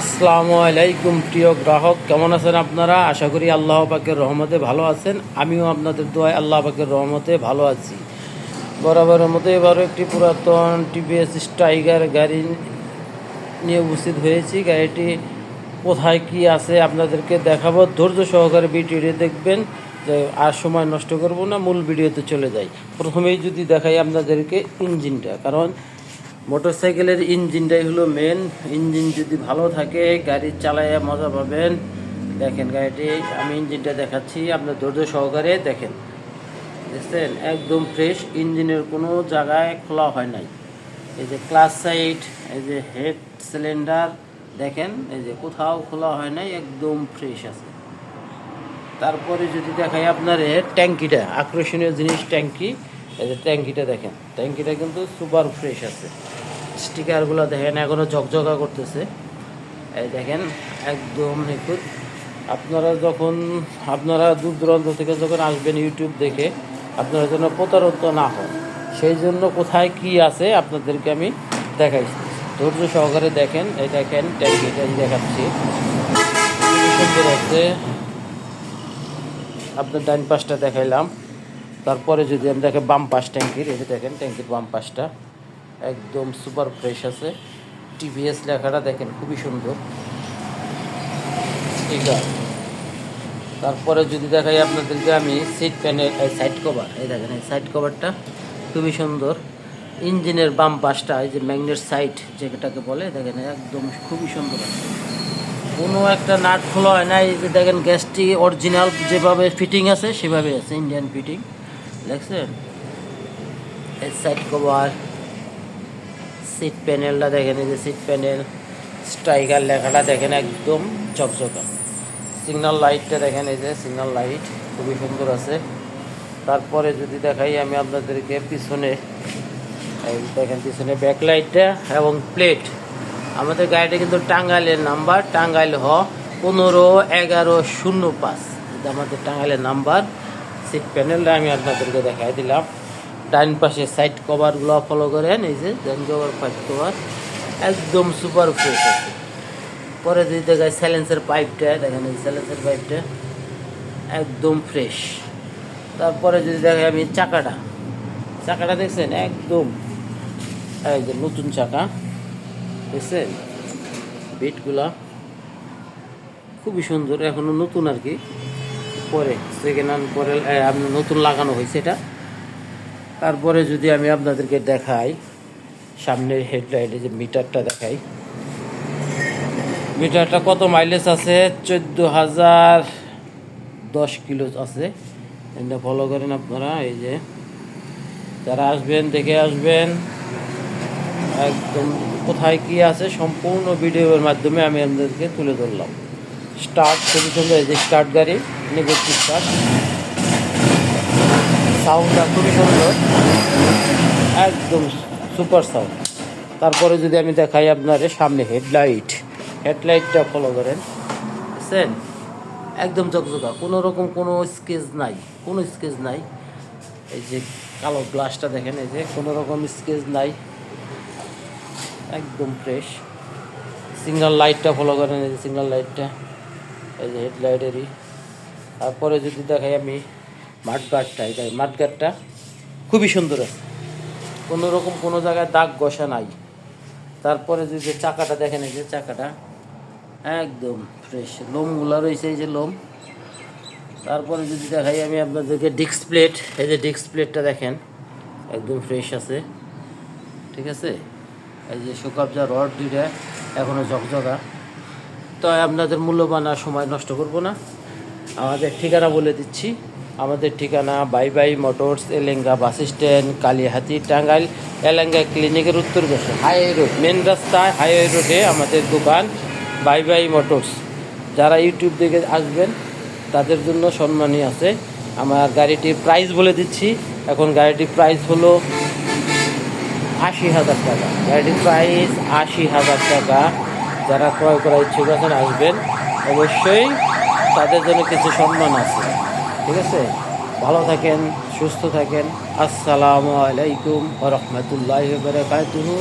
আসসালামু আলাইকুম, প্রিয় গ্রাহক। কেমন আছেন আপনারা? আশা করি আল্লাহ পাকের রহমতে ভালো আছেন। আমিও আপনাদের দোয়ায় আল্লাহ পাকের রহমতে ভালো আছি। বরাবরের মতো এবারও একটি পুরাতন টিভিএস টাইগার গাড়ি নিয়ে উপস্থিত হয়েছি। গাড়িটি কোথায় কি আছে আপনাদেরকে দেখাবো। ধৈর্য সহকারে ভিডিওটি দেখবেন। যে আর সময় নষ্ট করব না, মূল ভিডিওতে চলে যাই। প্রথমেই যদি দেখাই আপনাদেরকে ইঞ্জিনটা, কারণ মোটরসাইকেলের ইঞ্জিনটাই হলো মেন ইঞ্জিন যদি ভালো থাকে, গাড়ি চালায় মজা পাবেন। দেখেন গাড়িটি, আমি ইঞ্জিনটা দেখাচ্ছি আপনার ধৈর্য সহকারে দেখেন। দেখছেন? একদম ফ্রেশ ইঞ্জিনের কোনো জায়গায় খোলা হয় নাই। এই যে ক্লাস সাইড এই যে হেড সিলিন্ডার দেখেন? এই যে কোথাও খোলা হয় নাই, একদম ফ্রেশ আছে। তারপরে যদি দেখাই আপনার, ট্যাঙ্কিটা, আকর্ষণীয় জিনিস ট্যাঙ্কি। এই যে ট্যাঙ্কিটা দেখেন, ট্যাঙ্কিটা কিন্তু সুপার ফ্রেশ আছে। স্টিকারগুলো দেখেন এখনও ঝকঝকা করতেছে। এই দেখেন, একদম নিখুঁত। আপনারা যখন, আপনারা দূর দূরান্ত থেকে যখন আসবেন ইউটিউব দেখে, আপনারা যেন প্রতারিত না হন, সেই জন্য কোথায় কি আছে আপনাদেরকে আমি দেখাইছি ধৈর্য সহকারে দেখেন, এই দেখেন ট্যাঙ্কিটা দেখাচ্ছি। সুন্দর আছে। আপনার ডান পাশটা দেখাইলাম। তারপরে যদি আমি দেখেন বাম পাশ ট্যাঙ্কির যে দেখেন ট্যাঙ্কির বাম পাশটা একদম সুপার ফ্রেশ আছে। টিভিএস লেখাটা দেখেন খুবই সুন্দর। ঠিক আছে তারপরে যদি দেখাই আপনাদেরকে আমি সিট প্যানেল এই সাইড কভার এই দেখেন, এই সাইড কভারটা খুবই সুন্দর। ইঞ্জিনের বাম পাশটা, এই যে ম্যাগনেট সাইড যেটাকে বলে, দেখেন, একদম খুবই সুন্দর কোনো একটা নাট খোলা হয় না, এই যে দেখেন গ্যাসটি অরিজিনাল যেভাবে ফিটিং আছে, সেভাবে আছে ইন্ডিয়ান ফিটিং দেখছেন? এই সাইড কভার সিট প্যানেলটা দেখেন, এই যে সিট প্যানেল স্ট্রাইকার লেখাটা দেখেন একদম চকচকা সিগন্যাল লাইটটা দেখেন, এই যে সিগন্যাল লাইট খুবই সুন্দর আছে। তারপরে যদি দেখাই, আমি আপনাদেরকে পিছনে দেখেন পিছনে ব্যাকলাইটটা এবং প্লেট আমাদের গাড়িটা কিন্তু টাঙ্গাইলের নাম্বার টাঙ্গাইল হ, পনেরো এগারো শূন্য পাঁচ। আমাদের টাঙ্গাইলের নাম্বার সিট প্যানেলটা আমি আপনাদেরকে দেখাই দিলাম। ডাইন পাশে সাইড কভারগুলো ফলো করেন, এই যে ডাইন কভার ফাইট কভার একদম সুপার ফ্রেশ আছে। পরে যদি দেখায় স্যালেন্সের পাইপটা দেখেন এই স্যালেন্সের পাইপটা একদম ফ্রেশ তারপরে যদি দেখাই আমি চাকাটা চাকাটা দেখছেন? একদম যে নতুন চাকা, দেখছেন? বিটগুলা খুবই সুন্দর, এখনও নতুন আর কি। পরে সেকেন্ড হ্যান্ড পরে এ, আপনার নতুন লাগানো হয়েছে এটা। তারপরে যদি আমি আপনাদেরকে দেখাই সামনের হেডলাইটে যে মিটারটা দেখাই। মিটারটা কত মাইলেজ আছে? চোদ্দ হাজার দশ কিলো আছে। এটা ফলো করেন আপনারা এই যে। যারা আসবেন দেখে আসবেন। একদম কোথায় কি আছে সম্পূর্ণ ভিডিওর মাধ্যমে আমি আপনাদেরকে তুলে ধরলাম। স্টার্ট খুবই সুন্দর এই যে স্টার্ট গাড়ি, নেগেটিভ স্টার্ট। সাউন্ডটা খুবই সুন্দর। একদম সুপার সাউন্ড তারপরে যদি আমি দেখাই আপনার, সামনে হেডলাইট। হেডলাইটটা ফলো করেন। বুঝছেন একদম চকচকা কোনো রকম কোনো স্কেচ নাই। কোনো স্কেচ নাই। এই যে কালো গ্লাসটা দেখেন, এই যে কোনো রকম স্কেচ নাই। একদম ফ্রেশ সিঙ্গেল লাইটটা ফলো করেন, এই যে সিঙ্গেল লাইটটা এই যে হেডলাইটেরই তারপরে যদি দেখাই আমি মাঠগাটটা এটা মাঠগাটটা খুবই সুন্দর। কোনো রকম কোনো জায়গায় দাগ ঘষা নাই। তারপরে যদি চাকাটা দেখেন, এই যে চাকাটা একদম ফ্রেশ লোমগুলো রয়েছে, এই যে লোম। তারপরে যদি দেখাই আমি আপনাদেরকে ডিস্ক প্লেট, এই যে ডিস্ক প্লেটটা দেখেন, একদম ফ্রেশ আছে। ঠিক আছে? এই যে সুকাবজা রড দুইটা এখনও ঝকঝকা। তো আপনাদের মূল্যবান আর সময় নষ্ট করব না। আমাদের ঠিকানা বলে দিচ্ছি। আমাদের ঠিকানা bye bye motors, Elenga bus stand, Kalihati, Tangail, Elenga ক্লিনিকের উত্তর পাশে। হাইওয়ে রোড, মেন রাস্তায় হাইওয়ে রোডে আমাদের দোকান বাই বাই মোটরস। যারা ইউটিউব দেখে আসবেন, তাদের জন্য সম্মানী আছে। আমার গাড়িটির প্রাইস বলে দিচ্ছি। এখন গাড়িটির প্রাইস হলো আশি হাজার টাকা। গাড়িটির প্রাইস আশি হাজার টাকা। যারা ক্রয় করা ইচ্ছুক আছেন, আসবেন। অবশ্যই তাদের জন্য কিছু সম্মান আছে। ঠিক আছে? ভালো থাকেন, সুস্থ থাকেন। আসসালামু আলাইকুম রহমতুল্লাহ বারকাতুহু।